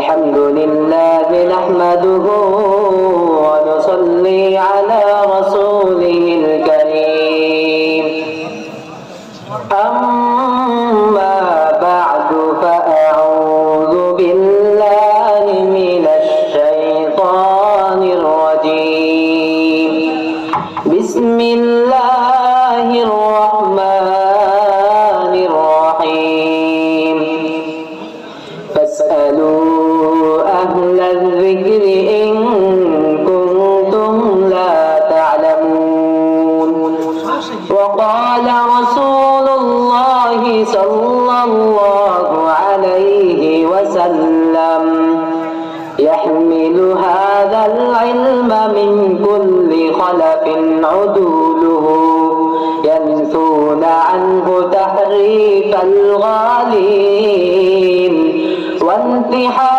الحمد لله نحمده ونصلي على عليه وسلم. يحمل هذا العلم من كل خلف عدوله. ينثون عنه تحريف الغالين. وانتحال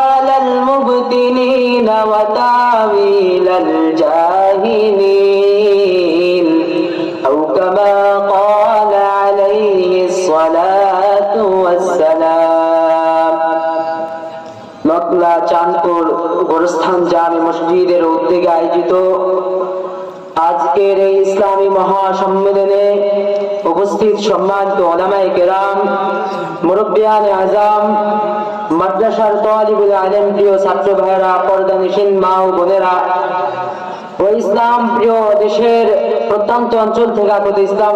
চাঁদপুর গোরস্থান মসজিদের উদ্যোগে আয়োজিত আজকের এই ইসলামী মহাসম্মেলনে উপস্থিত সম্মানিত ওলামাই কেরাম, মুরব্বিয়ান আজম মাদ্রাসার আলম প্রিয় ছাত্র ভাইয়েরা পর্দা নিশিন মা ও বোনেরা, ও ইসলাম প্রিয় দেশের প্রত্যন্ত অঞ্চল থেকে আগত ইসলাম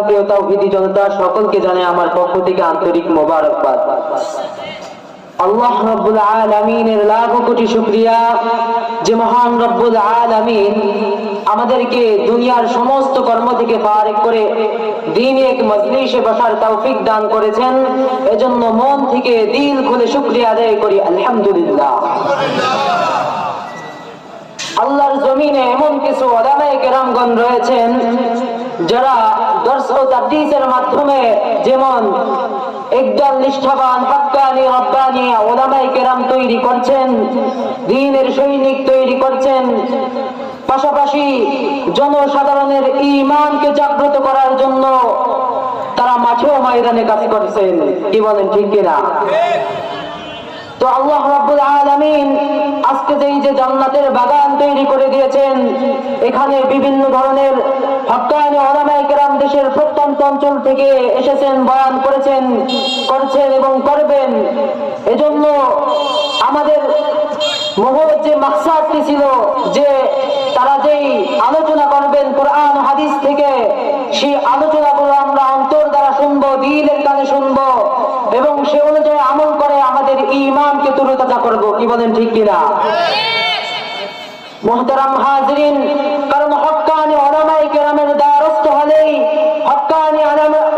জনতা, সকলকে জানাই আমার পক্ষ থেকে আন্তরিক মোবারকবাদ। আল্লাহ রব্বুল আলামিনের লাখ কোটি শুকরিয়া। যে মহান রব্বুল আলামিন আমাদেরকে দুনিয়ার সমস্ত কর্ম থেকে ফারেক করে দিন এক মজলিসে বসার তৌফিক দান করেছেন। এজন্য মন থেকে দিল খুলে শুকরিয়া আদায় করি, আলহামদুলিল্লাহ। আল্লাহর জমিনে এমন কিছু ওলামায়ে কেরামগণ রয়েছেন, যারা দর্শ ও তাদরিসের মাধ্যমে যেমন একদল নিষ্ঠাবান, হাক্কানি, রব্বানি ওলামাই কেরাম তৈরি করছেন, দিনের সৈনিক তৈরি করছেন। পাশাপাশি জনসাধারণের ইমানকে জাগ্রত করার জন্য তারা মাঠেও ময়দানে কাজ করছেন। কি বলেন, ঠিক কিনা? তো আল্লাহ রাব্বুল আলামিন আজকে যে এই যে জান্নাতের বাগান তৈরি করে দিয়েছেন, এখানে বিভিন্ন ধরনের হক্কানি ওলামায়ে কেরাম দেশের প্রত্যন্ত অঞ্চল থেকে এসেছেন, বয়ান করেছেন, করছেন এবং করবেন। এজন্য আমাদের মহৎ যে মাকসাদটি ছিল যে তারা যেই আলোচনা করবেন কোরআন হাদিস থেকে, সেই আলোচনাগুলো আমরা অন্তর দ্বারা শুনব দিলের কানে শুনব এবং সে অনুযায়ী আমল করে আমাদের ইমানকে তরুতাজা করব বলেন ঠিক কিনা? মোহতারাম হাজরিন, কারণ হক্কানি ওলামাই কেরামের দ্বারস্থ হলেই হক্কানি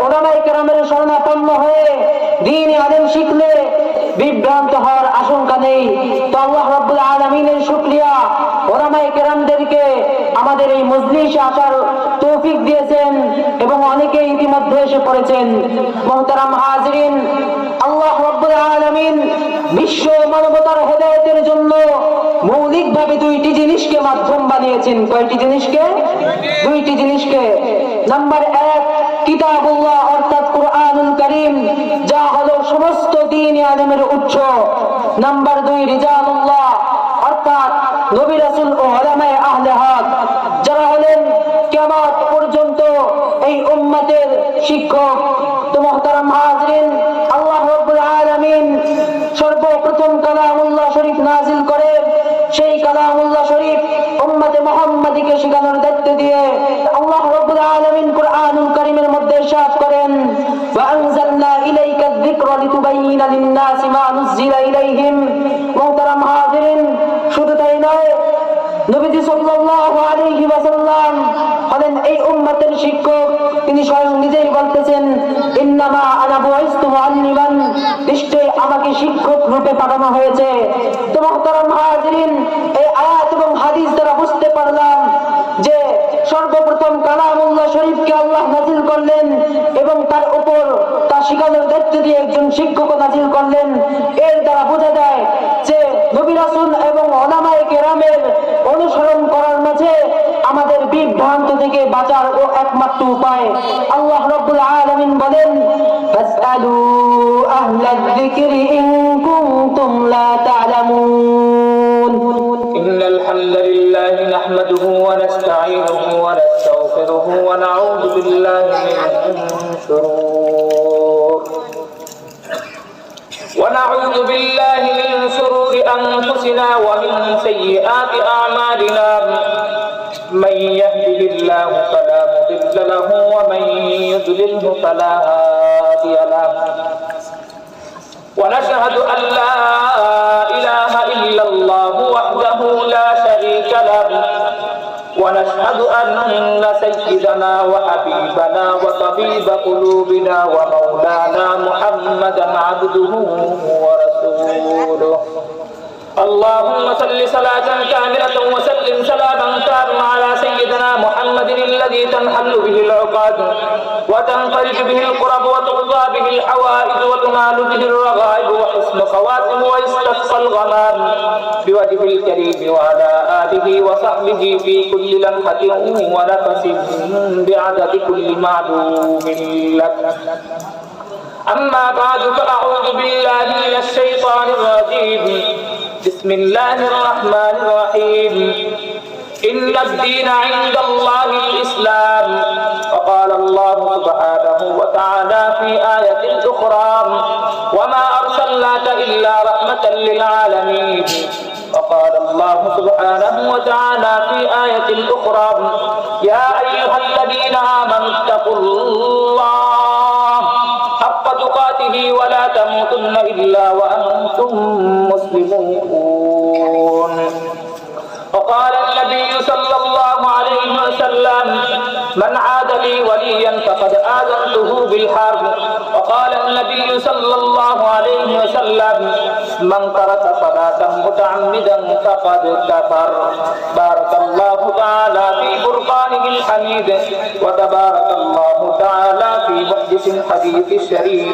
ওলামাই কেরামের শরণাপন্ন হয়ে দিন আলেম শিখলে বিভ্রান্ত হওয়ার আশঙ্কা নেই। তো আল্লাহ রাব্বুল আলামিনের শুকরিয়া ওলামাই কেরামদেরকে আমাদের এই মজলিসে আসার ইতিমধ্যে এসে পড়েছেন। মোহতারাম হাজরিন, আল্লাহ রাব্বুল আলামিন বিশ্ব মানবতার হেদায়েতের জন্য মৌলিকভাবে দুইটি জিনিসকে মাধ্যম বানিয়েছেন। কয়টি জিনিসকে? দুইটি জিনিসকে। নাম্বার এক, কিতাবুল্লাহ, অর্থাৎ কোরআনুল করিম, যা হলো সমস্ত দিন আলমের উৎস। নাম্বার দুই, রিজালুল্লাহ অর্থাৎ নবী রাসূল ও ওলামায়ে আহলে হক যারা হলেন কিয়ামত পর্যন্ত এই উম্মতের শিক্ষক এই উম্মতের শিক্ষক তিনি স্বয়ং নিজেই বলতেছেন নিশ্চয় আমাকে শিক্ষক রূপে পাঠানো হয়েছে। এই আয়াত এবং হাদিস দ্বারা বুঝতে পারলাম যে সর্বপ্রথম শরীফকে আল্লাহ নাজিল করলেন এবং তার উপর তা শিখানোর দায়িত্ব দিয়ে একজন শিক্ষক নাজিল করলেন এর দ্বারা বোঝা যায় যে নবী রাসূল এবং ওলামায়ে কেরামের অনুসরণ করার মাঝে আমাদের বিভ্রান্ত থেকে বাঁচার ও একমাত্র উপায় আল্লাহ রাব্বুল আলামিন বলেন ফাসআলু আহলায যিকরি ইন কুনতুম লা তা'লামুন إن الحمد لله نحمده ونستعينه ونستغفره ونعوذ بالله من شرور ونعوذ بالله من شرور أنفسنا ومن سيئات أعمالنا من يهده الله فلا مضل له ومن يضلله فلا هادي له. ونشهد أن لا إله إلا الله وحده لا شريك له. ونشهد أن سيدنا وحبيبنا وطبيب قلوبنا ومولانا محمدا عبده ورسوله. اللهم صل صلاة كاملة وسلم سلاما تاما بوجه الكريم وعلى آله وصحبه في كل لمحة ونفس بعدد كل معلوم لك. أما بعد فأعوذ بالله من الشيطان الرجيم. بسم الله الرحمن الرحيم. إن الدين عند الله الإسلام. وقال الله سبحانه وتعالى في آية أخرى وما أرسلناك إلا رحمة للعالمين. وقال الله سبحانه وتعالى في آية أخرى يا أيها الذين آمنوا اتقوا الله حق تقاته ولا تموتن إلا وأنتم مسلمون. وقال النبي صلى الله عليه وسلم من عاد لي وليا فقد آذنته بالحرب. وقال النبي صلى الله عليه وسلم من ترك صلاة متعمدا فقد كفر. بارك الله تعالى في فرقانه الحميد وتبارك الله تعالى في محدث الحديث الشريف.